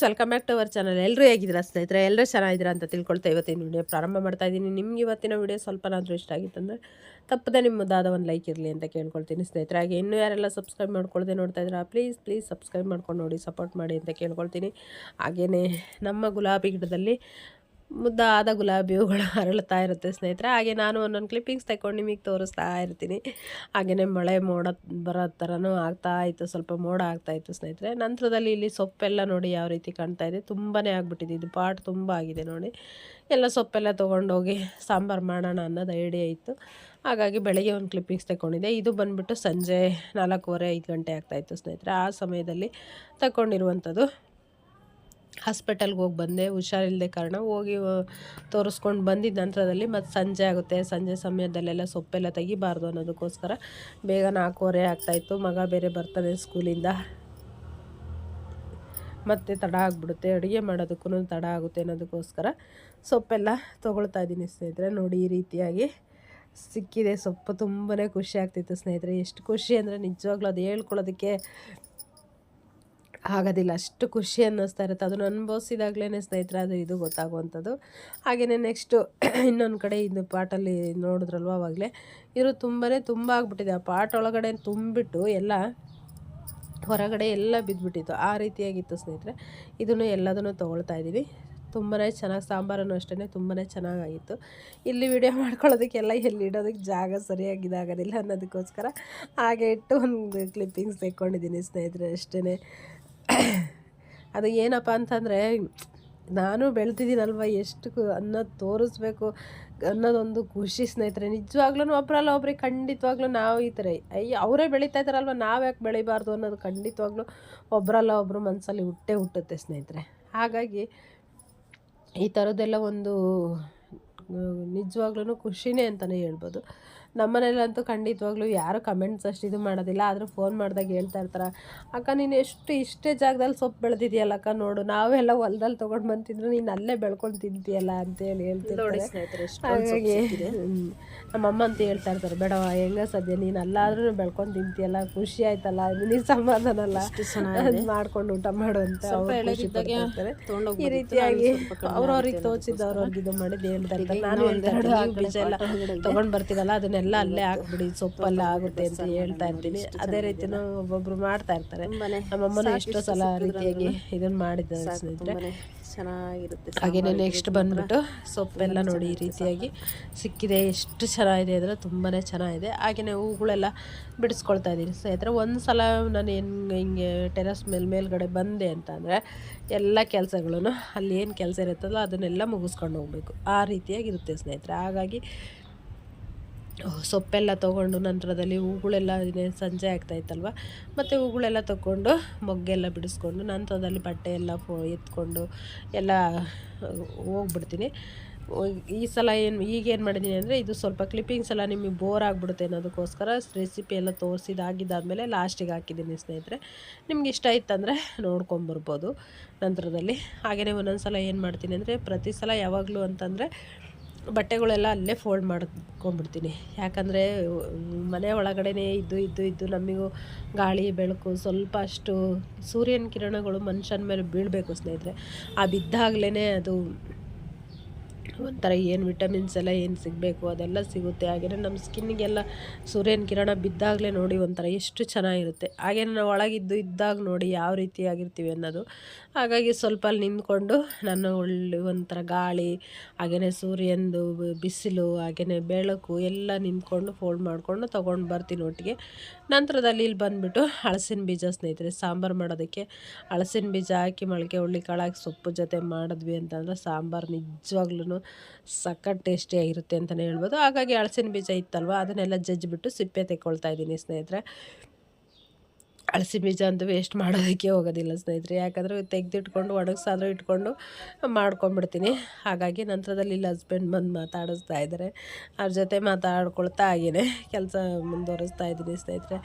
Friends welcome back to our channel ಎಲ್ಲರೂ ಹೇಗಿದ್ದೀರಾ ಸ್ನೇಹಿತರೆ? ಎಲ್ಲರೂ ಚೆನ್ನಾಗಿದ್ದೀರಾ ಅಂತ ತಿಳ್ಕೊಳ್ತಾ ಇವತ್ತಿನ ವಿಡಿಯೋ ಪ್ರಾರಂಭ ಮಾಡ್ತಾ ಇದ್ದೀನಿ. ನಿಮ್ಗೆ ಇವತ್ತಿನ ವಿಡಿಯೋ ಸ್ವಲ್ಪನಾದರೂ ಇಷ್ಟ ಆಗಿತ್ತಂದರೆ ತಪ್ಪದೆ ನಿಮ್ಮದಾದ ಒಂದು ಲೈಕ್ ಇರಲಿ ಅಂತ ಕೇಳ್ಕೊಳ್ತೀನಿ ಸ್ನೇಹಿತರೆ. ಹಾಗೆ ಇನ್ನೂ ಯಾರೆಲ್ಲ ಸಬ್ಸ್ಕ್ರೈಬ್ ಮಾಡ್ಕೊಳ್ಳದೆ ನೋಡ್ತಾ ಇದ್ದೀರಾ ಪ್ಲೀಸ್ ಪ್ಲೀಸ್ ಸಬ್ಸ್ಕ್ರೈಬ್ ಮಾಡ್ಕೊಂಡು ನೋಡಿ ಸಪೋರ್ಟ್ ಮಾಡಿ ಅಂತ ಕೇಳ್ಕೊಳ್ತೀನಿ. ಹಾಗೆಯೇ ನಮ್ಮ ಗುಲಾಬಿ ಗಿಡದಲ್ಲಿ ಮುದ್ದಾದ ಗುಲಾಬಿ ಹೂಗಳು ಅರಳುತ್ತಾ ಇರುತ್ತೆ ಸ್ನೇಹಿತರೆ. ಹಾಗೆ ನಾನು ಒಂದೊಂದು ಕ್ಲಿಪ್ಪಿಂಗ್ಸ್ ತಗೊಂಡು ನಿಮಗೆ ತೋರಿಸ್ತಾ ಇರ್ತೀನಿ. ಹಾಗೆಯೇ ಮಳೆ ಮೋಡ ಬರೋ ಥರನೂ ಆಗ್ತಾ ಇತ್ತು, ಸ್ವಲ್ಪ ಮೋಡ ಆಗ್ತಾ ಇತ್ತು ಸ್ನೇಹಿತರೆ. ನಂತರದಲ್ಲಿ ಇಲ್ಲಿ ಸೊಪ್ಪೆಲ್ಲ ನೋಡಿ ಯಾವ ರೀತಿ ಕಾಣ್ತಾ ಇದೆ. ತುಂಬಾ ಆಗಿಬಿಟ್ಟಿದೆ. ಇದು ಪಾಟ್ ತುಂಬ ಆಗಿದೆ ನೋಡಿ. ಎಲ್ಲ ಸೊಪ್ಪೆಲ್ಲ ತೊಗೊಂಡೋಗಿ ಸಾಂಬಾರು ಮಾಡೋಣ ಅನ್ನೋದು ಐಡಿಯಾ ಇತ್ತು. ಹಾಗಾಗಿ ಬೆಳಗ್ಗೆ ಒಂದು ಕ್ಲಿಪ್ಪಿಂಗ್ಸ್ ತಗೊಂಡಿದ್ದೆ. ಇದು ಬಂದುಬಿಟ್ಟು ಸಂಜೆ ನಾಲ್ಕೂವರೆ ಐದು ಗಂಟೆ ಆಗ್ತಾಯಿತ್ತು ಸ್ನೇಹಿತರೆ. ಆ ಸಮಯದಲ್ಲಿ ತಗೊಂಡಿರುವಂಥದ್ದು ಹಾಸ್ಪಿಟಲ್ಗೆ ಹೋಗಿ ಬಂದೆ, ಹುಷಾರಿಲ್ಲದೆ ಕಾರಣ ಹೋಗಿ ತೋರಿಸ್ಕೊಂಡು ಬಂದಿದ್ದ ನಂತರದಲ್ಲಿ ಮತ್ತು ಸಂಜೆ ಆಗುತ್ತೆ. ಸಂಜೆ ಸಮಯದಲ್ಲೆಲ್ಲ ಸೊಪ್ಪೆಲ್ಲ ತೆಗಿಬಾರ್ದು ಅನ್ನೋದಕ್ಕೋಸ್ಕರ ಬೇಗ ನಾಲ್ಕೂವರೆ ಆಗ್ತಾಯಿತ್ತು ಮಗ ಬೇರೆ ಬರ್ತಾನೆ ಸ್ಕೂಲಿಂದ. ಮತ್ತೆ ತಡ ಆಗಿಬಿಡುತ್ತೆ. ಅಡುಗೆ ಮಾಡೋದಕ್ಕೂ ತಡ ಆಗುತ್ತೆ ಅನ್ನೋದಕ್ಕೋಸ್ಕರ ಸೊಪ್ಪೆಲ್ಲ ತೊಗೊಳ್ತಾ ಇದ್ದೀನಿ ಸ್ನೇಹಿತರೆ. ನೋಡಿ ಈ ರೀತಿಯಾಗಿ ಸಿಕ್ಕಿದೆ ಸೊಪ್ಪು. ತುಂಬಾ ಖುಷಿ ಆಗ್ತಿತ್ತು ಸ್ನೇಹಿತರೆ. ಎಷ್ಟು ಖುಷಿ ಅಂದರೆ ನಿಜವಾಗ್ಲೂ ಅದು ಹೇಳ್ಕೊಳ್ಳೋದಕ್ಕೆ ಆಗೋದಿಲ್ಲ. ಅಷ್ಟು ಖುಷಿ ಅನ್ನಿಸ್ತಾ ಇರುತ್ತೆ. ಅದನ್ನು ಅನುಭವಿಸಿದಾಗಲೇ ಸ್ನೇಹಿತರೆ, ಅದು ಇದು ಗೊತ್ತಾಗುವಂಥದ್ದು. ಹಾಗೆಯೇ ನೆಕ್ಸ್ಟು ಇನ್ನೊಂದು ಕಡೆ ಇದು ಪಾಟಲ್ಲಿ ನೋಡಿದ್ರಲ್ವ ಆವಾಗಲೇ ಇವರು ತುಂಬಾ ತುಂಬ ಆಗಿಬಿಟ್ಟಿದೆ. ಆ ಪಾಟ್ ಒಳಗಡೆ ತುಂಬಿಟ್ಟು ಎಲ್ಲ ಹೊರಗಡೆ ಎಲ್ಲ ಬಿದ್ದುಬಿಟ್ಟಿತ್ತು ಆ ರೀತಿಯಾಗಿತ್ತು ಸ್ನೇಹಿತರೆ. ಇದನ್ನು ಎಲ್ಲದನ್ನು ತೊಗೊಳ್ತಾ ಇದ್ದೀವಿ. ತುಂಬಾ ಚೆನ್ನಾಗಿ ಸಾಂಬಾರನ್ನು ಅಷ್ಟೇ ತುಂಬಾ ಚೆನ್ನಾಗಾಗಿತ್ತು. ಇಲ್ಲಿ ವಿಡಿಯೋ ಮಾಡ್ಕೊಳ್ಳೋದಕ್ಕೆಲ್ಲ ಎಲ್ಲಿ ಇಡೋದಕ್ಕೆ ಜಾಗ ಸರಿಯಾಗಿದಾಗೋದಿಲ್ಲ ಅನ್ನೋದಕ್ಕೋಸ್ಕರ ಹಾಗೆ ಇಟ್ಟು ಒಂದು ಕ್ಲಿಪ್ಪಿಂಗ್ಸ್ ತೆಕ್ಕೊಂಡಿದ್ದೀನಿ ಸ್ನೇಹಿತರೆ ಅಷ್ಟೇ ಅದು ಏನಪ್ಪ ಅಂತಂದರೆ, ನಾನು ಬೆಳೆದಿದ್ದೀನಲ್ವ ಎಷ್ಟು ಅನ್ನೋದು ತೋರಿಸ್ಬೇಕು ಅನ್ನೋದೊಂದು ಖುಷಿ ಸ್ನೇಹಿತರೆ. ನಿಜವಾಗ್ಲೂ ಒಬ್ಬರಲ್ಲ ಒಬ್ರಿಗೆ ಖಂಡಿತವಾಗ್ಲೂ ನಾವು ಈ ಥರ ಅಯ್ಯ ಅವರೇ ಬೆಳೀತಾ ಇದ್ದಾರಲ್ವ, ನಾವು ಯಾಕೆ ಬೆಳಿಬಾರ್ದು ಅನ್ನೋದು ಖಂಡಿತವಾಗ್ಲೂ ಒಬ್ಬರಲ್ಲ ಒಬ್ಬರು ಮನಸ್ಸಲ್ಲಿ ಹುಟ್ಟೇ ಹುಟ್ಟುತ್ತೆ ಸ್ನೇಹಿತರೆ. ಹಾಗಾಗಿ ಈ ಥರದ್ದೆಲ್ಲ ಒಂದು ನಿಜವಾಗ್ಲೂ ಖುಷಿನೇ ಅಂತಲೇ ಹೇಳ್ಬೋದು. ನಮ್ಮನೇಲಂತೂ ಖಂಡಿತವಾಗ್ಲೂ ಯಾರು ಕಮೆಂಟ್ಸ್ ಅಷ್ಟು ಇದು ಮಾಡೋದಿಲ್ಲ ಆದರೂ ಫೋನ್ ಮಾಡಿದಾಗ ಹೇಳ್ತಾ ಇರ್ತಾರೆ ಅಕ್ಕ ನೀನು ಎಷ್ಟು ಇಷ್ಟೇ ಜಾಗದಲ್ಲಿ ಸೊಪ್ಪು ಬೆಳೆದಿದೆಯಲ್ಲ ಅಕ್ಕ ನೋಡು ನಾವೆಲ್ಲ ಹೊಲದಲ್ಲಿ ತೊಗೊಂಡು ಬಂತಿದ್ರು ನೀನು ಅಲ್ಲೇ ಬೆಳ್ಕೊಂಡು ತಿಂತೀಯಲ್ಲ ಅಂತೇಳಿ ಹೇಳ್ತಿರ್ತಾರೆ. ಹಾಗಾಗಿ ನಮ್ಮಮ್ಮ ಅಂತ ಹೇಳ್ತಾ ಇರ್ತಾರೆ ಬೇಡವ ಹೆಂಗ ಸದ್ಯ ನೀನು ಅಲ್ಲಾದ್ರೂ ಬೆಳ್ಕೊಂಡು ತಿಂತೀಯಲ್ಲ ಖುಷಿ ಆಯ್ತಲ್ಲ ನೀನು ಸಮಾಧಾನ ಅಲ್ಲ ಮಾಡ್ಕೊಂಡು ಊಟ ಮಾಡು ಅಂತ ಈ ರೀತಿಯಾಗಿ ಅವ್ರವ್ರಿಗೆ ತೋಚಿದ್ದು ಅವ್ರವ್ರಿಗೆ ಇದು ಮಾಡಿದ್ದು ಹೇಳ್ತಾ ಇರ್ತಾರೆ. ನಾನು ತಗೊಂಡು ಬರ್ತೀವಲ್ಲ ಅದನ್ನೆಲ್ಲ ಅಲ್ಲೇ ಹಾಕ್ಬಿಡಿ ಸೊಪ್ಪೆಲ್ಲ ಆಗುತ್ತೆ ಅಂತ ಹೇಳ್ತಾ ಇರ್ತೀನಿ. ಅದೇ ರೀತಿನೂ ಒಬ್ಬೊಬ್ರು ಮಾಡ್ತಾ ಇರ್ತಾರೆ. ನಮ್ಮಮ್ಮನೂ ಎಷ್ಟೋ ಸಲ ರೀತಿಯಾಗಿ ಇದನ್ನ ಮಾಡಿದ್ದಾರೆ ಸ್ನೇಹಿತರೆ. ಚೆನ್ನಾಗಿರುತ್ತೆ ಹಾಗೆಯೇ ನೆಕ್ಸ್ಟ್ ಬಂದ್ಬಿಟ್ಟು ಸೊಪ್ಪೆಲ್ಲ ನೋಡಿ ಈ ರೀತಿಯಾಗಿ ಸಿಕ್ಕಿದೆ ಎಷ್ಟು ಚೆನ್ನಾಗಿದೆ ಅಂದರೆ ತುಂಬಾ ಚೆನ್ನಾಗಿದೆ. ಹಾಗೆಯೇ ಹೂಗಳೆಲ್ಲ ಬಿಡಿಸ್ಕೊಳ್ತಾ ಇದ್ದೀನಿ ಸ್ನೇಹಿತರೆ. ಒಂದು ಸಲ ನಾನು ಏನು ಹಿಂಗೆ ಟೆರಸ್ ಮೇಲೆ ಮೇಲ್ಗಡೆ ಬಂದೆ ಅಂತಂದರೆ ಎಲ್ಲ ಕೆಲಸಗಳನ್ನು ಅಲ್ಲಿ ಏನು ಕೆಲಸ ಇರುತ್ತಲ್ಲ ಅದನ್ನೆಲ್ಲ ಮುಗಿಸ್ಕೊಂಡು ಹೋಗಬೇಕು. ಆ ರೀತಿಯಾಗಿರುತ್ತೆ ಸ್ನೇಹಿತರೆ. ಹಾಗಾಗಿ ಸೊಪ್ಪೆಲ್ಲ ತೊಗೊಂಡು ನಂತರದಲ್ಲಿ ಹೂಗಳೆಲ್ಲ ಸಂಜೆ ಆಗ್ತಾಯಿತ್ತಲ್ವ ಮತ್ತು ಹೂಗಳೆಲ್ಲ ತೊಗೊಂಡು ಮೊಗ್ಗೆಲ್ಲ ಬಿಡಿಸ್ಕೊಂಡು ನಂತರದಲ್ಲಿ ಬಟ್ಟೆ ಎಲ್ಲ ಫೋ, ಎತ್ಕೊಂಡು ಎಲ್ಲ, ಹೋಗ್ಬಿಡ್ತೀನಿ. ಈ ಸಲ ಏನು ಈಗೇನು ಮಾಡಿದ್ದೀನಿ ಅಂದರೆ ಇದು ಸ್ವಲ್ಪ ಕ್ಲಿಪ್ಪಿಂಗ್ಸ್ ಎಲ್ಲ ನಿಮಗೆ ಬೋರ್ ಆಗಿಬಿಡುತ್ತೆ ಅನ್ನೋದಕ್ಕೋಸ್ಕರ ರೆಸಿಪಿ ಎಲ್ಲ ತೋರಿಸಿದಾಗಿದ್ದಾದಮೇಲೆ ಲಾಸ್ಟಿಗೆ ಹಾಕಿದ್ದೀನಿ ಸ್ನೇಹಿತರೆ. ನಿಮ್ಗೆ ಇಷ್ಟ ಇತ್ತಂದರೆ ನೋಡ್ಕೊಂಬರ್ಬೋದು ನಂತರದಲ್ಲಿ. ಹಾಗೆಯೇ ಒಂದೊಂದು ಸಲ ಏನು ಮಾಡ್ತೀನಿ ಅಂದರೆ ಪ್ರತಿ ಸಲ ಯಾವಾಗಲೂ ಅಂತಂದರೆ ಬಟ್ಟೆಗಳೆಲ್ಲ ಅಲ್ಲೇ ಫೋಲ್ಡ್ ಮಾಡ್ಕೊಂಬಿಡ್ತೀನಿ ಯಾಕಂದರೆ, ಮನೆ ಒಳಗಡೆನೇ ಇದ್ದು ಇದ್ದು ಇದ್ದು ನಮಗೂ ಗಾಳಿ, ಬೆಳಕು ಸ್ವಲ್ಪ ಅಷ್ಟು ಸೂರ್ಯನ ಕಿರಣಗಳು ಮನುಷ್ಯನ ಮೇಲೆ ಬೀಳಬೇಕು ಸ್ನೇಹಿತರೆ. ಆ ಬಿದ್ದಾಗಲೇ ಅದು ಒಂಥರ ಏನು ವಿಟಮಿನ್ಸ್ ಎಲ್ಲ ಏನು ಸಿಗಬೇಕು ಅದೆಲ್ಲ ಸಿಗುತ್ತೆ. ಹಾಗೆಯೇ ನಮ್ಮ ಸ್ಕಿನ್ನಿಗೆಲ್ಲ ಸೂರ್ಯನ ಕಿರಣ ಬಿದ್ದಾಗಲೇ ನೋಡಿ ಒಂಥರ ಎಷ್ಟು ಚೆನ್ನಾಗಿರುತ್ತೆ. ಹಾಗೇ ನಾವು ಒಳಗಿದ್ದು ಇದ್ದಾಗ ನೋಡಿ ಯಾವ ರೀತಿಯಾಗಿರ್ತೀವಿ ಅನ್ನೋದು. ಹಾಗಾಗಿ ಸ್ವಲ್ಪ ಅಲ್ಲಿ ನಿಂತ್ಕೊಂಡು ನಾನು ಒಳ್ಳೆ ಒಂಥರ ಗಾಳಿ ಹಾಗೆಯೇ ಸೂರ್ಯನದು ಬಿಸಿಲು ಹಾಗೆಯೇ ಬೆಳಕು ಎಲ್ಲ ನಿಂತ್ಕೊಂಡು ಫೋಲ್ಡ್ ಮಾಡಿಕೊಂಡು ತೊಗೊಂಡು ಬರ್ತೀನಿ ಒಟ್ಟಿಗೆ. ನಂತರದಲ್ಲಿ ಇಲ್ಲಿ ಬಂದುಬಿಟ್ಟು ಹಳಸಿನ ಬೀಜ ಸ್ನೇಹಿತರೆ, ಸಾಂಬಾರು ಮಾಡೋದಕ್ಕೆ ಹಳಸಿನ ಬೀಜ ಹಾಕಿ ಮೊಳಕೆ ಹುಳ್ಳಿ ಕಾಳಾಕಿ ಸೊಪ್ಪು ಜೊತೆ ಮಾಡಿದ್ವಿ ಅಂತಂದರೆ ಸಾಂಬಾರು ನಿಜವಾಗ್ಲೂ ಸಖತ್ ಟೇಸ್ಟಿಯಾಗಿರುತ್ತೆ ಅಂತಲೇ ಹೇಳ್ಬೋದು. ಹಾಗಾಗಿ ಹಳಸಿನ ಬೀಜ ಇತ್ತಲ್ವ ಅದನ್ನೆಲ್ಲ ಜಜ್ಜಿಬಿಟ್ಟು ಸಿಪ್ಪೆ ತೆಕ್ಕೊಳ್ತಾ ಇದ್ದೀನಿ ಸ್ನೇಹಿತರೆ. ಅಳಸಿ ಬೀಜ ಅಂತೂ ವೇಸ್ಟ್ ಮಾಡೋದಕ್ಕೆ ಹೋಗೋದಿಲ್ಲ ಸ್ನೇಹಿತರೆ. ಯಾಕಂದರೆ ತೆಗೆದಿಟ್ಕೊಂಡು ಒಣಗಿಸಾದ್ರೂ ಇಟ್ಕೊಂಡು ಮಾಡ್ಕೊಂಬಿಡ್ತೀನಿ. ಹಾಗಾಗಿ ನಂತರದಲ್ಲಿ ಇಲ್ಲಿ ಹಸ್ಬೆಂಡ್ ಬಂದು ಮಾತಾಡಿಸ್ತಾ ಇದ್ದಾರೆ. ಅವ್ರ ಜೊತೆ ಮಾತಾಡ್ಕೊಳ್ತಾ ಹಾಗೇ ಕೆಲಸ ಮುಂದುವರಿಸ್ತಾ ಇದ್ದೀನಿ ಸ್ನೇಹಿತರೆ.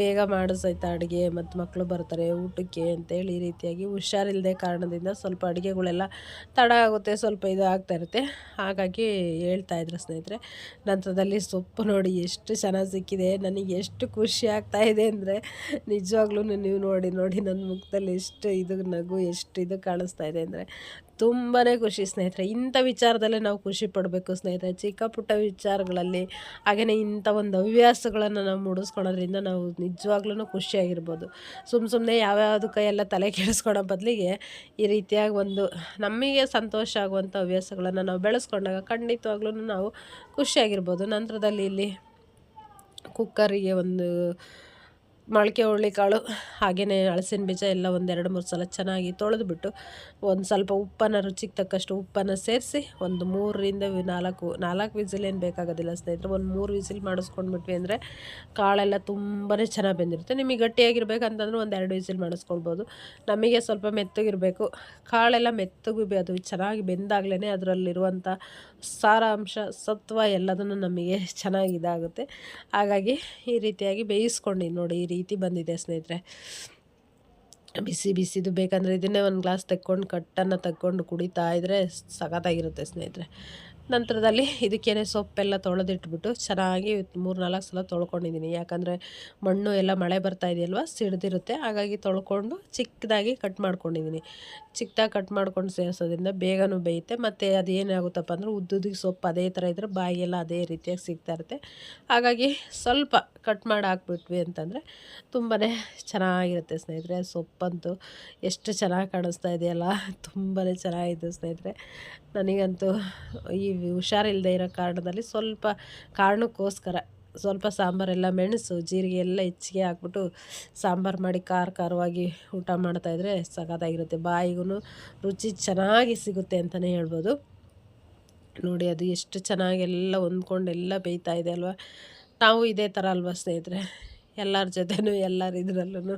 ಬೇಗ ಮಾಡಿಸೈತೆ ಅಡುಗೆ ಮತ್ತು ಮಕ್ಕಳು ಬರ್ತಾರೆ, ಊಟಕ್ಕೆ ಅಂತೇಳಿ ಈ ರೀತಿಯಾಗಿ ಹುಷಾರಿಲ್ಲದೆ ಕಾರಣದಿಂದ ಸ್ವಲ್ಪ ಅಡುಗೆಗಳೆಲ್ಲ ತಡ ಆಗುತ್ತೆ, ಸ್ವಲ್ಪ ಇದು ಆಗ್ತಾ ಇರುತ್ತೆ. ಹಾಗಾಗಿ ಹೇಳ್ತಾ ಇದ್ರು ಸ್ನೇಹಿತರೆ, ನಂತರದಲ್ಲಿ ಸೊಪ್ಪು ನೋಡಿ ಎಷ್ಟು ಚೆನ್ನಾಗಿ ಸಿಕ್ಕಿದೆ, ನನಗೆ ಎಷ್ಟು ಖುಷಿ ಆಗ್ತಾ ಇದೆ ಅಂದರೆ ನಿಜ ನಿಜವಾಗ್ಲೂ ನೀವು ನೋಡಿ ನೋಡಿ ನನ್ನ ಮುಖದಲ್ಲಿ ಎಷ್ಟು ಇದು ನಗು, ಎಷ್ಟು ಇದು ಕಾಣಿಸ್ತಾ ಇದೆ ಅಂದರೆ ತುಂಬಾ ಖುಷಿ ಸ್ನೇಹಿತರೆ. ಇಂಥ ವಿಚಾರದಲ್ಲೇ ನಾವು ಖುಷಿ ಪಡಬೇಕು ಸ್ನೇಹಿತರೆ. ಚಿಕ್ಕ ಪುಟ್ಟ ವಿಚಾರಗಳಲ್ಲಿ ಹಾಗೆಯೇ ಇಂಥ ಒಂದು ಹವ್ಯಾಸಗಳನ್ನು ನಾವು ಮೂಡಿಸ್ಕೊಳೋದ್ರಿಂದ ನಾವು ನಿಜವಾಗ್ಲೂ ಖುಷಿಯಾಗಿರ್ಬೋದು. ಸುಮ್ಮ ಸುಮ್ಮನೆ ಯಾವ್ಯಾವುದಕ್ಕೆ ಎಲ್ಲ ತಲೆ ಕೆಡಿಸ್ಕೊಳೋ ಬದಲಿಗೆ ಈ ರೀತಿಯಾಗಿ ಒಂದು ನಮಗೆ ಸಂತೋಷ ಆಗುವಂಥ ಹವ್ಯಾಸಗಳನ್ನು ನಾವು ಬೆಳೆಸ್ಕೊಂಡಾಗ ಖಂಡಿತವಾಗ್ಲೂ ನಾವು ಖುಷಿಯಾಗಿರ್ಬೋದು. ನಂತರದಲ್ಲಿ ಇಲ್ಲಿ ಕುಕ್ಕರಿಗೆ ಒಂದು ಮೊಳಕೆ ಹುರುಳಿಕಾಳು ಹಾಗೆಯೇ ಹಲಸಿನ ಬೀಜ ಎಲ್ಲ ಒಂದೆರಡು ಮೂರು ಸಲ ಚೆನ್ನಾಗಿ ತೊಳೆದುಬಿಟ್ಟು ಒಂದು ಸ್ವಲ್ಪ ಉಪ್ಪನ್ನು ರುಚಿಗೆ ತಕ್ಕಷ್ಟು ಉಪ್ಪನ್ನು ಸೇರಿಸಿ ಒಂದು ಮೂರರಿಂದ ನಾಲ್ಕು ನಾಲ್ಕು ವಿಸಿಲ್ ಏನು ಬೇಕಾಗೋದಿಲ್ಲ ಸ್ನೇಹಿತರೆ. ಒಂದು ಮೂರು ವಿಸಿಲ್ ಮಾಡಿಸ್ಕೊಂಡ್ಬಿಟ್ವಿ ಅಂದರೆ ಕಾಳೆಲ್ಲ ತುಂಬಾ ಚೆನ್ನಾಗಿ ಬೆಂದಿರುತ್ತೆ. ನಿಮಗೆ ಗಟ್ಟಿಯಾಗಿರ್ಬೇಕಂತಂದ್ರೆ ಒಂದು ಎರಡು ವಿಸಿಲ್ ಮಾಡಿಸ್ಕೊಳ್ಬೋದು. ನಮಗೆ ಸ್ವಲ್ಪ ಮೆತ್ತಗಿರಬೇಕು. ಕಾಳೆಲ್ಲ ಮೆತ್ತಗೂ ಅದು ಚೆನ್ನಾಗಿ ಬೆಂದಾಗಲೇ ಅದರಲ್ಲಿರುವಂಥ ಸಾರಾಂಶ, ಸತ್ವ ಎಲ್ಲದನ್ನು ನಮಗೆ ಚೆನ್ನಾಗಿ ಇದಾಗುತ್ತೆ ಹಾಗಾಗಿ ಈ ರೀತಿಯಾಗಿ ಬೇಯಿಸ್ಕೊಂಡು ನೋಡಿ, ಈ ರೀತಿ ಬಂದಿದೆ ಸ್ನೇಹಿತರೆ. ಬಿಸಿ ಬಿಸಿದು ಬೇಕಂದರೆ ಇದನ್ನೇ ಒಂದು ಗ್ಲಾಸ್ ತೆಕ್ಕೊಂಡು, ಕಟ್ಟನ್ನು ತಕ್ಕೊಂಡು ಕುಡಿತಾ ಇದ್ದರೆ ಸಖತ್ತಾಗಿರುತ್ತೆ ಸ್ನೇಹಿತರೆ. ನಂತರದಲ್ಲಿ ಇದಕ್ಕೇನೆ ಸೊಪ್ಪೆಲ್ಲ ತೊಳೆದಿಟ್ಬಿಟ್ಟು ಚೆನ್ನಾಗಿ ಮೂರು ನಾಲ್ಕು ಸಲ ತೊಳ್ಕೊಂಡಿದ್ದೀನಿ. ಯಾಕಂದರೆ ಮಣ್ಣು ಎಲ್ಲ ಮಳೆ ಬರ್ತಾ ಇದೆಯಲ್ವ, ಸಿಡ್ದಿರುತ್ತೆ. ಹಾಗಾಗಿ ತೊಳ್ಕೊಂಡು ಚಿಕ್ಕದಾಗಿ ಕಟ್ ಮಾಡ್ಕೊಂಡಿದ್ದೀನಿ. ಚಿಕ್ಕದಾಗಿ ಕಟ್ ಮಾಡ್ಕೊಂಡು ಸೇರಿಸೋದ್ರಿಂದ ಬೇಗನೂ ಬೇಯುತ್ತೆ. ಮತ್ತು ಅದೇನಾಗುತ್ತಪ್ಪ ಅಂದರೆ ಉದ್ದುದಿಗೆ ಸೊಪ್ಪು ಅದೇ ಥರ ಇದ್ದರೆ ಬಾಯಿಗೆಲ್ಲ ಅದೇ ರೀತಿಯಾಗಿ ಸಿಗ್ತಾ ಇರುತ್ತೆ. ಹಾಗಾಗಿ ಸ್ವಲ್ಪ ಕಟ್ ಮಾಡಿ ಹಾಕ್ಬಿಟ್ವಿ ಅಂತಂದರೆ ತುಂಬಾ ಚೆನ್ನಾಗಿರುತ್ತೆ ಸ್ನೇಹಿತರೆ. ಸೊಪ್ಪಂತೂ ಎಷ್ಟು ಚೆನ್ನಾಗಿ ಕಾಣಿಸ್ತಾ ಇದೆಯಲ್ಲ. ತುಂಬಾ ಚೆನ್ನಾಗಿದೆ ಸ್ನೇಹಿತರೆ. ನನಗಂತೂ ಈ ಹುಷಾರಿಲ್ಲದೆ ಇರೋ ಕಾರಣದಲ್ಲಿ ಸ್ವಲ್ಪ ಕಾರಣಕ್ಕೋಸ್ಕರ ಸ್ವಲ್ಪ ಸಾಂಬಾರೆಲ್ಲ ಮೆಣಸು, ಜೀರಿಗೆ ಎಲ್ಲ ಹೆಚ್ಚಿಗೆ ಹಾಕ್ಬಿಟ್ಟು ಸಾಂಬಾರು ಮಾಡಿ ಖಾರ ಖಾರವಾಗಿ ಊಟ ಮಾಡ್ತಾಯಿದ್ರೆ ಸಖತ್ತಾಗಿರುತ್ತೆ. ಬಾಯಿಗೂ ರುಚಿ ಚೆನ್ನಾಗಿ ಸಿಗುತ್ತೆ ಅಂತಲೇ ಹೇಳ್ಬೋದು. ನೋಡಿ, ಅದು ಎಷ್ಟು ಚೆನ್ನಾಗಿ ಎಲ್ಲ ಹೊಂದ್ಕೊಂಡು ಎಲ್ಲ ಬೇಯ್ತಾ ಇದೆ ಅಲ್ವಾ? ನಾವು ಇದೇ ಥರ ಅಲ್ವಾ ಸ್ನೇಹಿತರೆ? ಎಲ್ಲರ ಜೊತೆನೂ, ಎಲ್ಲರ ಇದರಲ್ಲೂ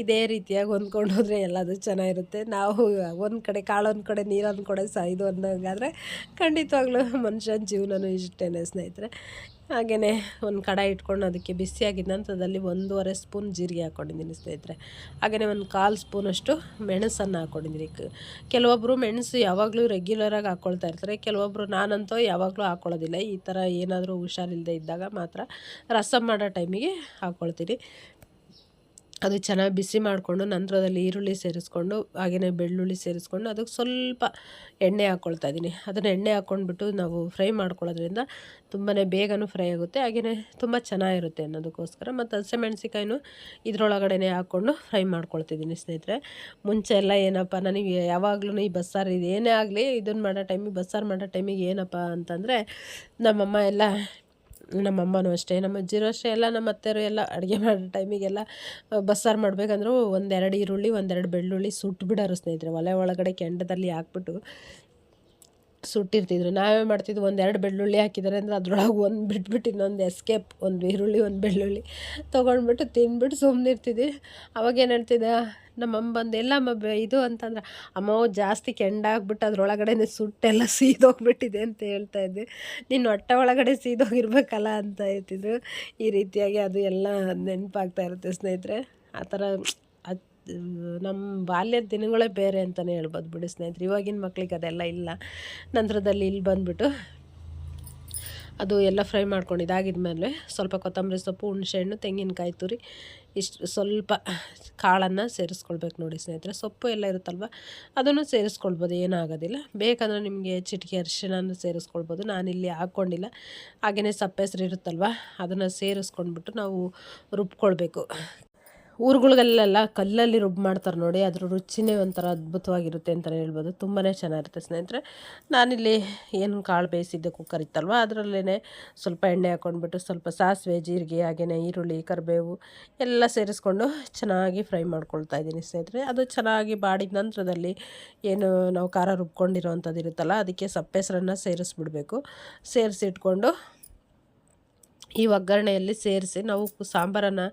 ಇದೇ ರೀತಿಯಾಗಿ ಹೊಂದ್ಕೊಂಡು ಹೋದರೆ ಎಲ್ಲದು ಚೆನ್ನಾಗಿರುತ್ತೆ. ನಾವು ಒಂದು ಕಡೆ ಕಾಳೊಂದು ಕಡೆ ನೀರೊಂದು ಕಡೆ ಇದು ಅಂದಂಗಾದರೆ ಖಂಡಿತವಾಗ್ಲೂ ಮನುಷ್ಯನ ಜೀವನನೂ ಇಷ್ಟೇ ಸ್ನೇಹಿತರೆ. ಹಾಗೆಯೇ ಒಂದು ಕಡಾಯಿ ಇಟ್ಕೊಂಡು ಅದಕ್ಕೆ ಬಿಸಿಯಾಗಿದ್ದ ನಂತರದಲ್ಲಿ ಒಂದೂವರೆ ಸ್ಪೂನ್ ಜೀರಿಗೆ ಹಾಕ್ಕೊಂಡಿದ್ದೀನಿ ಸ್ನೇಹಿತರೆ. ಹಾಗೆಯೇ ಒಂದು ಕಾಲು ಸ್ಪೂನಷ್ಟು ಮೆಣಸನ್ನು ಹಾಕ್ಕೊಂಡಿದ್ದೀನಿ ಕೆಲವೊಬ್ಬರು ಮೆಣಸು ಯಾವಾಗಲೂ ರೆಗ್ಯುಲರಾಗಿ ಹಾಕ್ಕೊಳ್ತಾ ಇರ್ತಾರೆ ಕೆಲವೊಬ್ಬರು ನಾನಂತೂ ಯಾವಾಗಲೂ ಹಾಕ್ಕೊಳ್ಳೋದಿಲ್ಲ ಈ ಥರ ಏನಾದರೂ ಹುಷಾರಿಲ್ಲದೆ ಇದ್ದಾಗ ಮಾತ್ರ ರಸಂ ಮಾಡೋ ಟೈಮಿಗೆ ಹಾಕ್ಕೊಳ್ತೀನಿ ಅದು ಚೆನ್ನಾಗಿ ಬಿಸಿ ಮಾಡಿಕೊಂಡು ನಂತರದಲ್ಲಿ ಈರುಳ್ಳಿ ಸೇರಿಸ್ಕೊಂಡು ಹಾಗೆಯೇ ಬೆಳ್ಳುಳ್ಳಿ ಸೇರಿಸ್ಕೊಂಡು ಅದಕ್ಕೆ ಸ್ವಲ್ಪ ಎಣ್ಣೆ ಹಾಕ್ಕೊಳ್ತಾ ಇದ್ದೀನಿ. ಅದನ್ನು ಎಣ್ಣೆ ಹಾಕ್ಕೊಂಡ್ಬಿಟ್ಟು ನಾವು ಫ್ರೈ ಮಾಡ್ಕೊಳ್ಳೋದ್ರಿಂದ ತುಂಬಾ ಬೇಗನೂ ಫ್ರೈ ಆಗುತ್ತೆ ಹಾಗೆಯೇ ತುಂಬ ಚೆನ್ನಾಗಿರುತ್ತೆ ಅನ್ನೋದಕ್ಕೋಸ್ಕರ. ಮತ್ತು ಹಸಿಮೆಣ್ಸಿಕಾಯಿನೂ ಇದರೊಳಗಡೆ ಹಾಕ್ಕೊಂಡು ಫ್ರೈ ಮಾಡ್ಕೊಳ್ತಿದ್ದೀನಿ ಸ್ನೇಹಿತರೆ. ಮುಂಚೆ ಎಲ್ಲ ಏನಪ್ಪ, ನನಗೆ ಯಾವಾಗಲೂ ಈ ಬಸ್ಸಾರು ಇದು ಏನೇ ಆಗಲಿ ಇದನ್ನು ಮಾಡೋ ಟೈಮಿಗೆ, ಬಸ್ಸಾರು ಮಾಡೋ ಟೈಮಿಗೆ ಏನಪ್ಪ ಅಂತಂದರೆ, ನಮ್ಮಮ್ಮ ಎಲ್ಲ ನಮ್ಮಮ್ಮನೂ ಅಷ್ಟೇ. ನಮ್ಮ ಅಜ್ಜಿರು ಅಷ್ಟೇ. ಎಲ್ಲ ನಮ್ಮ ಅತ್ತೆಯರು ಎಲ್ಲ ಅಡುಗೆ ಮಾಡೋ ಟೈಮಿಗೆಲ್ಲ ಬಸ್ಸಾರು ಮಾಡಬೇಕಂದ್ರೂ ಒಂದೆರಡು ಈರುಳ್ಳಿ, ಒಂದೆರಡು ಬೆಳ್ಳುಳ್ಳಿ ಸುಟ್ಟು ಬಿಡೋರು ಸ್ನೇಹಿತರೆ. ಒಲೆ ಒಳಗಡೆ ಕೆಂಡದಲ್ಲಿ ಹಾಕ್ಬಿಟ್ಟು ಸುಟ್ಟಿರ್ತಿದ್ರು. ನಾವೇ ಮಾಡ್ತಿದ್ವಿ ಒಂದೆರಡು ಬೆಳ್ಳುಳ್ಳಿ ಹಾಕಿದ್ದಾರೆ ಅಂದರೆ ಅದ್ರೊಳಗೆ ಒಂದು ಬಿಟ್ಬಿಟ್ಟು ಇನ್ನೊಂದು ಎಸ್ಕೇಪ್ ಒಂದು ಈರುಳ್ಳಿ, ಒಂದು ಬೆಳ್ಳುಳ್ಳಿ ತೊಗೊಂಡ್ಬಿಟ್ಟು ತಿಂದ್ಬಿಟ್ಟು ಸುಮ್ಮನೆ ಇರ್ತಿದ್ವಿ ಅವಾಗ ಏನು ಹೇಳ್ತಿದ್ದೆ ನಮ್ಮಮ್ಮ ಬಂದು ಎಲ್ಲಮ್ಮ ಇದು ಅಂತಂದ್ರೆ, ಅಮ್ಮ, ಜಾಸ್ತಿ ಕೆಂಡಾಗ್ಬಿಟ್ಟು ಅದ್ರೊಳಗಡೆ ಸುಟ್ಟೆಲ್ಲ ಸೀದೋಗ್ಬಿಟ್ಟಿದೆ ಅಂತ ಹೇಳ್ತಾ ಇದ್ದೆ. ನೀನು ಹೊಟ್ಟೆ ಒಳಗಡೆ ಸೀದೋಗಿರ್ಬೇಕಲ್ಲ ಅಂತ ಹೇಳ್ತಿದ್ರು. ಈ ರೀತಿಯಾಗಿ ಅದು ಎಲ್ಲ ನೆನಪಾಗ್ತಾ ಇರುತ್ತೆ ಸ್ನೇಹಿತರೆ. ಆ ಥರ ನಮ್ಮ ಬಾಲ್ಯದ ದಿನಗಳೇ ಬೇರೆ ಅಂತಲೇ ಹೇಳ್ಬೋದು ಬಿಡಿ ಸ್ನೇಹಿತರೆ. ಇವಾಗಿನ ಮಕ್ಕಳಿಗೆ ಅದೆಲ್ಲ ಇಲ್ಲ. ನಂತರದಲ್ಲಿ ಇಲ್ಲಿ ಬಂದುಬಿಟ್ಟು ಅದು ಎಲ್ಲ ಫ್ರೈ ಮಾಡ್ಕೊಂಡು ಇದಾಗಿದ್ಮೇಲೆ ಸ್ವಲ್ಪ ಕೊತ್ತಂಬರಿ ಸೊಪ್ಪು, ಹುಣಸೆಹಣ್ಣು, ತೆಂಗಿನಕಾಯಿ ತುರಿ, ಇಷ್ಟು ಸ್ವಲ್ಪ ಕಾಳನ್ನು ಸೇರಿಸ್ಕೊಳ್ಬೇಕು ನೋಡಿ ಸ್ನೇಹಿತರೆ. ಸೊಪ್ಪು ಎಲ್ಲ ಇರುತ್ತಲ್ವ? ಅದನ್ನು ಸೇರಿಸ್ಕೊಳ್ಬೋದು, ಏನಾಗೋದಿಲ್ಲ. ಬೇಕಂದರೆ ನಿಮಗೆ ಚಿಟಿಕೆ ಅರಿಶಿನ ಸೇರಿಸ್ಕೊಳ್ಬೋದು. ನಾನಿಲ್ಲಿ ಹಾಕ್ಕೊಂಡಿಲ್ಲ. ಹಾಗೆಯೇ ಸಪ್ಪೆಸ್ರು ಇರುತ್ತಲ್ವ? ಅದನ್ನು ಸೇರಿಸ್ಕೊಂಡ್ಬಿಟ್ಟು ನಾವು ರುಬ್ಕೊಳ್ಬೇಕು. ಊರುಗಳಿಗೆಲ್ಲ ಕಲ್ಲಲ್ಲಿ ರುಬ್ ಮಾಡ್ತಾರೆ ನೋಡಿ, ಅದ್ರ ರುಚಿನೇ ಒಂಥರ ಅದ್ಭುತವಾಗಿರುತ್ತೆ ಅಂತಲೇ ಹೇಳ್ಬೋದು. ತುಂಬಾ ಚೆನ್ನಾಗಿರುತ್ತೆ ಸ್ನೇಹಿತರೆ. ನಾನಿಲ್ಲಿ ಏನು ಕಾಳು ಬೇಯಿಸಿದ್ದೆ ಕುಕ್ಕರ್ ಇತ್ತಲ್ವ ಅದರಲ್ಲೇ ಸ್ವಲ್ಪ ಎಣ್ಣೆ ಹಾಕ್ಕೊಂಡ್ಬಿಟ್ಟು ಸ್ವಲ್ಪ ಸಾಸಿವೆ, ಜೀರಿಗೆ ಹಾಗೆಯೇ ಈರುಳ್ಳಿ, ಕರಿಬೇವು ಎಲ್ಲ ಸೇರಿಸ್ಕೊಂಡು ಚೆನ್ನಾಗಿ ಫ್ರೈ ಮಾಡ್ಕೊಳ್ತಾ ಇದ್ದೀನಿ ಸ್ನೇಹಿತರೆ. ಅದು ಚೆನ್ನಾಗಿ ಬಾಡಿದ ನಂತರದಲ್ಲಿ ಏನು ನಾವು ಖಾರ ರುಬ್ಕೊಂಡಿರೋ ಅಂಥದ್ದು ಇರುತ್ತಲ್ಲ, ಅದಕ್ಕೆ ಸಪ್ಪೆಸರನ್ನು ಸೇರಿಸ್ಬಿಡ್ಬೇಕು. ಸೇರಿಸಿಟ್ಕೊಂಡು ಈ ಒಗ್ಗರಣೆಯಲ್ಲಿ ಸೇರಿಸಿ ನಾವು ಸಾಂಬಾರನ್ನು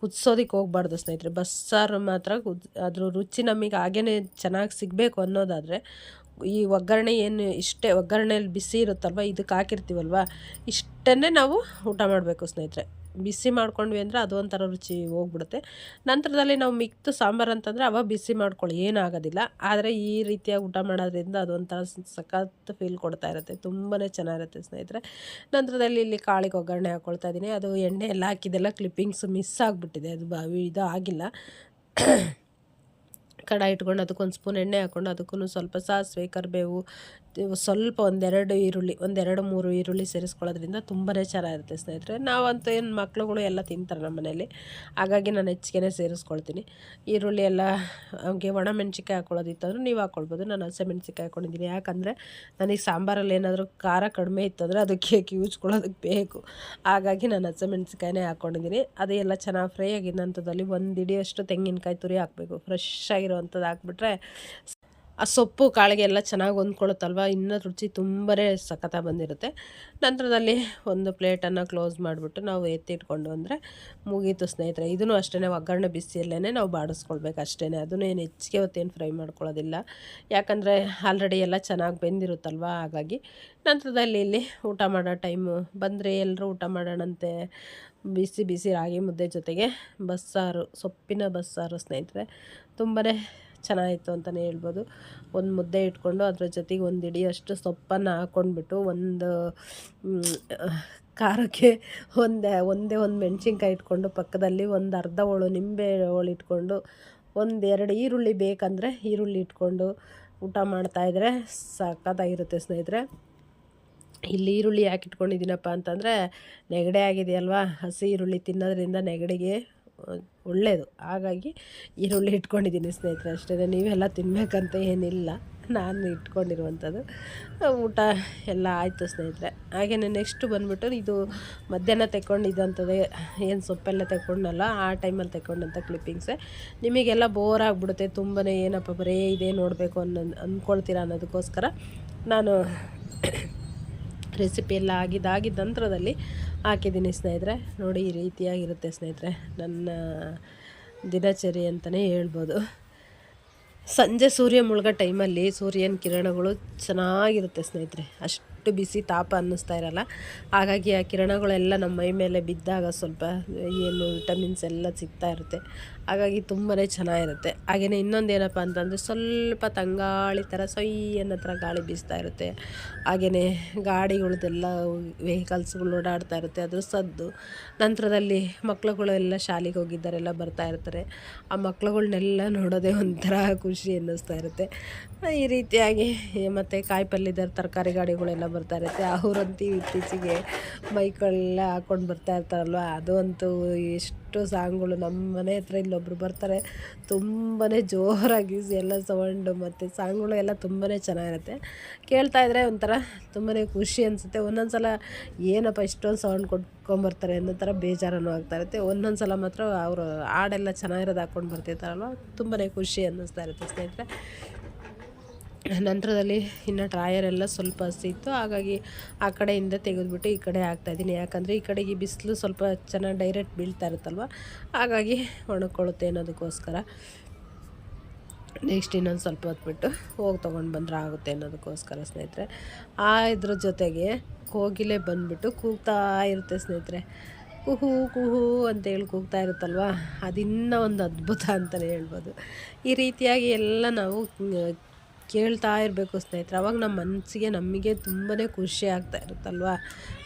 ಕುದಿಸೋದಕ್ಕೆ ಹೋಗ್ಬಾರ್ದು ಸ್ನೇಹಿತರೆ. ಬಸ್ಸಾರು ಮಾತ್ರ ಕುದ್, ಅದ್ರ ರುಚಿ ನಮಗೆ ಹಾಗೇ ಚೆನ್ನಾಗಿ ಸಿಗಬೇಕು ಅನ್ನೋದಾದರೆ, ಈ ಒಗ್ಗರಣೆ ಏನು ಇಷ್ಟೇ ಒಗ್ಗರಣೆಯಲ್ಲಿ ಬಿಸಿ ಇರುತ್ತಲ್ವ ಇದಕ್ಕೆ ಹಾಕಿರ್ತೀವಲ್ವ, ಇಷ್ಟನ್ನೇ ನಾವು ಊಟ ಮಾಡಬೇಕು ಸ್ನೇಹಿತರೆ. ಬಿಸಿ ಮಾಡ್ಕೊಂಡ್ವಿ ಅಂದರೆ ಅದು ಒಂಥರ ರುಚಿ ಹೋಗ್ಬಿಡುತ್ತೆ. ನಂತರದಲ್ಲಿ ನಾವು ಮಿಕ್ತು ಸಾಂಬಾರು ಅಂತಂದರೆ ಅವಾಗ ಬಿಸಿ ಮಾಡ್ಕೊಳ್ಳಿ, ಏನಾಗೋದಿಲ್ಲ. ಆದರೆ ಈ ರೀತಿಯಾಗಿ ಊಟ ಮಾಡೋದ್ರಿಂದ ಅದೊಂಥರ ಸಖತ್ ಫೀಲ್ ಕೊಡ್ತಾ ಇರುತ್ತೆ ತುಂಬಾ ಚೆನ್ನಾಗಿರುತ್ತೆ ಸ್ನೇಹಿತರೆ. ನಂತರದಲ್ಲಿ ಇಲ್ಲಿ ಕಾಳಿಗೆ ಒಗ್ಗರಣೆ ಹಾಕ್ಕೊಳ್ತಾ ಇದ್ದೀನಿ. ಅದು ಎಣ್ಣೆ ಎಲ್ಲ ಹಾಕಿದ್ದೆಲ್ಲ ಕ್ಲಿಪ್ಪಿಂಗ್ಸ್ ಮಿಸ್ ಆಗಿಬಿಟ್ಟಿದೆ, ಅದು ಬ ಇದು ಆಗಿಲ್ಲ. ಕಡಾಯಿ ಇಟ್ಕೊಂಡು ಅದಕ್ಕೊಂದು ಸ್ಪೂನ್ ಎಣ್ಣೆ ಹಾಕ್ಕೊಂಡು ಅದಕ್ಕೂ ಸ್ವಲ್ಪ ಸಾಸಿವೆ, ಕರಿಬೇವು, ಸ್ವಲ್ಪ ಒಂದೆರಡು ಈರುಳ್ಳಿ, ಒಂದೆರಡು ಮೂರು ಈರುಳ್ಳಿ ಸೇರಿಸ್ಕೊಳ್ಳೋದ್ರಿಂದ ತುಂಬಾ ಚೆನ್ನಾಗಿರುತ್ತೆ ಸ್ನೇಹಿತರೆ. ನಾವಂತೂ ಏನು ಮಕ್ಳುಗಳು ಎಲ್ಲ ತಿಂತಾರೆ ನಮ್ಮ ಮನೇಲಿ ಹಾಗಾಗಿ ನಾನು ಹೆಚ್ಚಿಗೆ ಸೇರಿಸ್ಕೊಳ್ತೀನಿ. ಈರುಳ್ಳಿ ಎಲ್ಲ ಅವ್ಗೆ ಒಣಮೆಣ್ಸಿಕಾಯಿ ಹಾಕ್ಕೊಳ್ಳೋದಿತ್ತು ಅಂದ್ರೆ ನೀವು ಹಾಕ್ಕೊಳ್ಬೋದು ನಾನು ಹಸಿಮೆಣ್ಸಿಕಾಯಿ ಹಾಕ್ಕೊಂಡಿದ್ದೀನಿ ಯಾಕಂದರೆ ನನಗೆ ಸಾಂಬಾರಲ್ಲಿ ಏನಾದರೂ ಖಾರ ಕಡಿಮೆ ಇತ್ತಂದರೆ ಅದಕ್ಕೆ ಯೂಜ್ಕೊಳ್ಳೋದಕ್ಕೆ ಬೇಕು. ಹಾಗಾಗಿ ನಾನು ಹಸಿಮೆಣ್ಸಿಕಾಯಿನೇ ಹಾಕ್ಕೊಂಡಿದ್ದೀನಿ ಅದೆಲ್ಲ ಚೆನ್ನಾಗಿ ಫ್ರೈ ಆಗಿದ್ದ ನಂತರದಲ್ಲಿ ಒಂದು ಇಡಿಯಷ್ಟು ತೆಂಗಿನಕಾಯಿ ತುರಿ ಹಾಕಬೇಕು. ಫ್ರೆಶ್ ಹಾಕ್ಬಿಟ್ರೆ ಆ ಸೊಪ್ಪು, ಕಾಳಿಗೆ ಎಲ್ಲ ಚೆನ್ನಾಗಿ ಹೊಂದ್ಕೊಳ್ಳುತ್ತಲ್ವ ಇನ್ನೂ ರುಚಿ ತುಂಬನೇ ಸಖತ್ತಾಗಿ ಬಂದಿರುತ್ತೆ. ನಂತರದಲ್ಲಿ ಒಂದು ಪ್ಲೇಟನ್ನು ಕ್ಲೋಸ್ ಮಾಡಿಬಿಟ್ಟು ನಾವು ಎತ್ತಿಟ್ಕೊಂಡು ಅಂದರೆ ಮುಗೀತು ಸ್ನೇಹಿತರೆ. ಇದನ್ನು ಅಷ್ಟೇ ಒಗ್ಗರಣೆ ಬಿಸಿಯಲ್ಲೇ ನಾವು ಬಾಡಿಸ್ಕೊಳ್ಬೇಕು ಅಷ್ಟೇ ಅದನ್ನು ಏನು ಹೆಚ್ಚಿಗೆ ಹೊತ್ತೇನು ಫ್ರೈ ಮಾಡ್ಕೊಳ್ಳೋದಿಲ್ಲ. ಯಾಕಂದರೆ ಆಲ್ರೆಡಿ ಎಲ್ಲ ಚೆನ್ನಾಗಿ ಬೆಂದಿರುತ್ತಲ್ವ? ಹಾಗಾಗಿ ನಂತರದಲ್ಲಿ ಇಲ್ಲಿ ಊಟ ಮಾಡೋ ಟೈಮು ಬಂದರೆ ಎಲ್ಲರೂ ಊಟ ಮಾಡೋಣಂತೆ. ಬಿಸಿ ಬಿಸಿ ರಾಗಿ ಮುದ್ದೆ ಜೊತೆಗೆ ಬಸ್ಸಾರು, ಸೊಪ್ಪಿನ ಬಸ್ಸಾರು ಸ್ನೇಹಿತರೆ. ತುಂಬಾ ಚೆನ್ನಾಗಿತ್ತು ಅಂತಲೇ ಹೇಳ್ಬೋದು. ಒಂದು ಮುದ್ದೆ ಇಟ್ಕೊಂಡು ಅದ್ರ ಜೊತೆಗೆ ಒಂದು ಇಡಿಯಷ್ಟು ಸೊಪ್ಪನ್ನು ಹಾಕ್ಕೊಂಡ್ಬಿಟ್ಟು ಒಂದು ಖಾರಕ್ಕೆ ಒಂದೇ ಒಂದೇ ಒಂದು ಮೆಣಸಿನ್ಕಾಯಿ ಇಟ್ಕೊಂಡು ಪಕ್ಕದಲ್ಲಿ ಒಂದು ಅರ್ಧ ಹೋಳು ನಿಂಬೆ ಹೋಳು ಇಟ್ಕೊಂಡು ಒಂದು ಎರಡು ಈರುಳ್ಳಿ ಬೇಕಂದರೆ ಈರುಳ್ಳಿ ಇಟ್ಕೊಂಡು ಊಟ ಮಾಡ್ತಾಯಿದ್ರೆ ಸಖತ್ತಾಗಿರುತ್ತೆ ಸ್ನೇಹಿತರೆ. ಇಲ್ಲಿ ಈರುಳ್ಳಿ ಯಾಕೆ ಇಟ್ಕೊಂಡಿದ್ದೀನಪ್ಪ ಅಂತಂದರೆ ನೆಗಡಿ ಆಗಿದೆಯಲ್ವಾ? ಹಸಿ ಈರುಳ್ಳಿ ತಿನ್ನೋದ್ರಿಂದ ನೆಗಡಿಗೆ ಒಳ್ಳೆಯದು ಹಾಗಾಗಿ ಈರುಳ್ಳಿ ಇಟ್ಕೊಂಡಿದ್ದೀನಿ ಸ್ನೇಹಿತರೆ ಅಷ್ಟೇ. ನೀವೆಲ್ಲ ತಿನ್ನಬೇಕಂತ ಏನಿಲ್ಲ. ನಾನು ಇಟ್ಕೊಂಡಿರುವಂಥದ್ದು. ಊಟ ಎಲ್ಲ ಆಯಿತು ಸ್ನೇಹಿತರೆ. ಹಾಗೆಯೇ ನೆಕ್ಸ್ಟ್ ಬಂದುಬಿಟ್ಟು ಇದು ಮಧ್ಯಾಹ್ನ ತೆಕ್ಕೊಂಡಿದ್ದಂಥದ್ದೇ ಏನು ಸೊಪ್ಪೆಲ್ಲ ತೆಕ್ಕೊಂಡಲ್ಲ ಆ ಟೈಮಲ್ಲಿ ತೆಕ್ಕೊಂಡಂಥ ಕ್ಲಿಪ್ಪಿಂಗ್ಸೆ ನಿಮಗೆಲ್ಲ ಬೋರ್ ಆಗಿಬಿಡುತ್ತೆ. ತುಂಬಾ ಏನಪ್ಪ ಬರೇ ಇದೇ ನೋಡಬೇಕು ಅನ್ನೋ ಅಂದ್ಕೊಳ್ತೀರಾ ಅನ್ನೋದಕ್ಕೋಸ್ಕರ ನಾನು ರೆಸಿಪಿ ಎಲ್ಲ ಆಗಿದ್ದಾಗಿದ್ದ ನಂತರದಲ್ಲಿ ಹಾಕಿದ್ದೀನಿ ಸ್ನೇಹಿತರೆ, ನೋಡಿ ಈ ರೀತಿಯಾಗಿರುತ್ತೆ ಸ್ನೇಹಿತರೆ, ನನ್ನ ದಿನಚರಿ ಅಂತಲೇ ಹೇಳ್ಬೋದು. ಸಂಜೆ ಸೂರ್ಯ ಮುಳುಗೋ ಟೈಮಲ್ಲಿ ಸೂರ್ಯನ ಕಿರಣಗಳು ಚೆನ್ನಾಗಿರುತ್ತೆ ಸ್ನೇಹಿತರೆ. ಅಷ್ಟು ಬಿಸಿ ತಾಪ ಅನ್ನಿಸ್ತಾ ಇರಲ್ಲ. ಹಾಗಾಗಿ ಆ ಕಿರಣಗಳೆಲ್ಲ ನಮ್ಮ ಮೈ ಮೇಲೆ ಬಿದ್ದಾಗ ಸ್ವಲ್ಪ ಏನು ವಿಟಮಿನ್ಸ್ ಎಲ್ಲ ಸಿಗ್ತಾ ಇರುತ್ತೆ. ಹಾಗಾಗಿ ತುಂಬಾ ಚೆನ್ನಾಗಿರುತ್ತೆ. ಹಾಗೆಯೇ ಇನ್ನೊಂದು ಏನಪ್ಪ ಅಂತಂದರೆ ಸ್ವಲ್ಪ ತಂಗಾಳಿ ಥರ ಸೊಯ್ ಅನ್ನೋ ಥರ ಗಾಳಿ ಬೀಸ್ತಾ ಇರುತ್ತೆ. ಹಾಗೆಯೇ ಗಾಡಿಗಳದ್ದೆಲ್ಲ ವೆಹಿಕಲ್ಸ್ಗಳು ಓಡಾಡ್ತಾ ಇರುತ್ತೆ. ಅದ್ರ ಸದ್ದು ನಂತರದಲ್ಲಿ ಮಕ್ಳುಗಳೆಲ್ಲ ಶಾಲೆಗೆ ಹೋಗಿದ್ದಾರೆಲ್ಲ ಬರ್ತಾ ಇರ್ತಾರೆ. ಆ ಮಕ್ಳುಗಳ್ನೆಲ್ಲ ನೋಡೋದೇ ಒಂಥರ ಖುಷಿ ಅನ್ನಿಸ್ತಾ ಇರುತ್ತೆ. ಈ ರೀತಿಯಾಗಿ ಮತ್ತು ಕಾಯಿ ಪಲ್ಯದ ತರಕಾರಿ ಗಾಡಿಗಳೆಲ್ಲ ಬರ್ತಾ ಇರುತ್ತೆ. ಅವರಂತೂ ಇತ್ತೀಚೆಗೆ ಬೈಕ್ಗಳೆಲ್ಲ ಹಾಕ್ಕೊಂಡು ಬರ್ತಾ ಇರ್ತಾರಲ್ವ? ಅದು ಅಂತೂ ಎಷ್ಟು ಸಾಂಗ್ಗಳು ನಮ್ಮ ಮನೆ ಹತ್ರ ಇಲ್ಲೊಬ್ರು ಬರ್ತಾರೆ ತುಂಬಾ ಜೋರಾಗಿ ಎಲ್ಲ ಸೌಂಡು ಮತ್ತು ಸಾಂಗ್ಗಳು ಎಲ್ಲ ತುಂಬಾ ಚೆನ್ನಾಗಿರುತ್ತೆ. ಕೇಳ್ತಾ ಇದ್ದರೆ ಒಂಥರ ತುಂಬಾ ಖುಷಿ ಅನಿಸುತ್ತೆ. ಒಂದೊಂದು ಸಲ ಏನಪ್ಪ ಇಷ್ಟೊಂದು ಸೌಂಡ್ ಕೊಟ್ಕೊಂಬರ್ತಾರೆ ಅನ್ನೋ ಥರ ಬೇಜಾರನ್ನು ಆಗ್ತಾ ಇರುತ್ತೆ. ಒಂದೊಂದು ಸಲ ಮಾತ್ರ ಅವರು ಹಾಡೆಲ್ಲ ಚೆನ್ನಾಗಿರೋದು ಹಾಕ್ಕೊಂಡು ಬರ್ತಿರ್ತಾರಲ್ವ ತುಂಬಾ ಖುಷಿ ಅನ್ನಿಸ್ತಾ ಇರುತ್ತೆ ಸ್ನೇಹಿತರೆ. ನಂತರದಲ್ಲಿ ಇನ್ನು ಟ್ರಾಯರ್ ಎಲ್ಲ ಸ್ವಲ್ಪ ಹಸಿತ್ತು ಹಾಗಾಗಿ ಆ ಕಡೆಯಿಂದ ತೆಗೆದುಬಿಟ್ಟು ಈ ಕಡೆ ಹಾಕ್ತಾಯಿದ್ದೀನಿ ಯಾಕಂದರೆ ಈ ಕಡೆಗೆ ಬಿಸಿಲು ಸ್ವಲ್ಪ ಚೆನ್ನಾಗಿ ಡೈರೆಕ್ಟ್ ಬೀಳ್ತಾ ಇರುತ್ತಲ್ವ? ಹಾಗಾಗಿ ಒಣಕೊಳ್ಳುತ್ತೆ ಅನ್ನೋದಕ್ಕೋಸ್ಕರ. ನೆಕ್ಸ್ಟ್ ಇನ್ನೊಂದು ಸ್ವಲ್ಪ ಹೊತ್ಬಿಟ್ಟು ಹೋಗಿ ತೊಗೊಂಡು ಬಂದರೆ ಆಗುತ್ತೆ ಅನ್ನೋದಕ್ಕೋಸ್ಕರ ಸ್ನೇಹಿತರೆ. ಆ ಇದ್ರ ಜೊತೆಗೆ ಕೋಗಿಲೆ ಬಂದುಬಿಟ್ಟು ಕೂಗ್ತಾ ಇರುತ್ತೆ ಸ್ನೇಹಿತರೆ. ಕುಹು ಕುಹು ಅಂತೇಳಿ ಕೂಗ್ತಾ ಇರುತ್ತಲ್ವ? ಅದಿನ್ನೂ ಒಂದು ಅದ್ಭುತ ಅಂತಲೇ ಹೇಳ್ಬೋದು. ಈ ರೀತಿಯಾಗಿ ಎಲ್ಲ ನಾವು ಕೇಳ್ತಾ ಇರಬೇಕು ಸ್ನೇಹಿತರೆ. ಅವಾಗ ನಮ್ಮ ಮನಸ್ಸಿಗೆ ನಮಗೆ ತುಂಬಾ ಖುಷಿ ಆಗ್ತಾ ಇರುತ್ತಲ್ವಾ?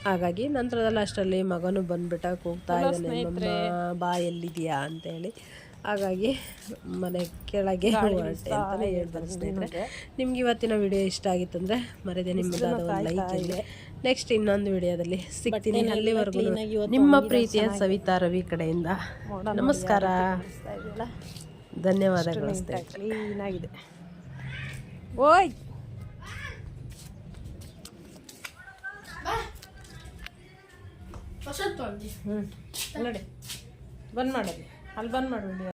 ಹಾಗಾಗಿ ನಂತರದಲ್ಲಿ ಅಷ್ಟರಲ್ಲಿ ಮಗನು ಬಂದ್ಬಿಟ್ಟ ಕೂಗ್ತಾ ಇದ್ದಾನೆ ನಮ್ಮ ಬಾ ಎಲ್ಲಿದೆಯಾ ಅಂತೇಳಿ. ಹಾಗಾಗಿ ಮನೆ ಕೆಳಗೆ ಹೊರಟೆ ಅಂತಲೇ ಹೇಳ್ಬೋದು ಸ್ನೇಹಿತರೆ. ನಿಮ್ಗೆ ಇವತ್ತಿನ ವಿಡಿಯೋ ಇಷ್ಟ ಆಗಿತ್ತಂದರೆ ಮರದೆ ನಿಮ್ಮದಾದ ಒಂದು ಲೈಕ್ ಇದೆ ನೆಕ್ಸ್ಟ್ ಇನ್ನೊಂದು ವಿಡಿಯೋದಲ್ಲಿ ಸಿಗ್ತೀನಿ ಅಲ್ಲಿವರೆಗೂ. ನಿಮ್ಮ ಪ್ರೀತಿಯ ಸವಿತಾ ರವಿ ಕಡೆಯಿಂದ. ನಮಸ್ಕಾರ. ಧನ್ಯವಾದಗಳು ಸ್ನೇಹಿತರೆ. ಕ್ಲೀನಾಗಿದೆ ಓಯ್. ನೋಡಿ. ಬಂದ್ ಮಾಡಿ ಅಲ್ಲಿ. ಬಂದ್ ಮಾಡಿ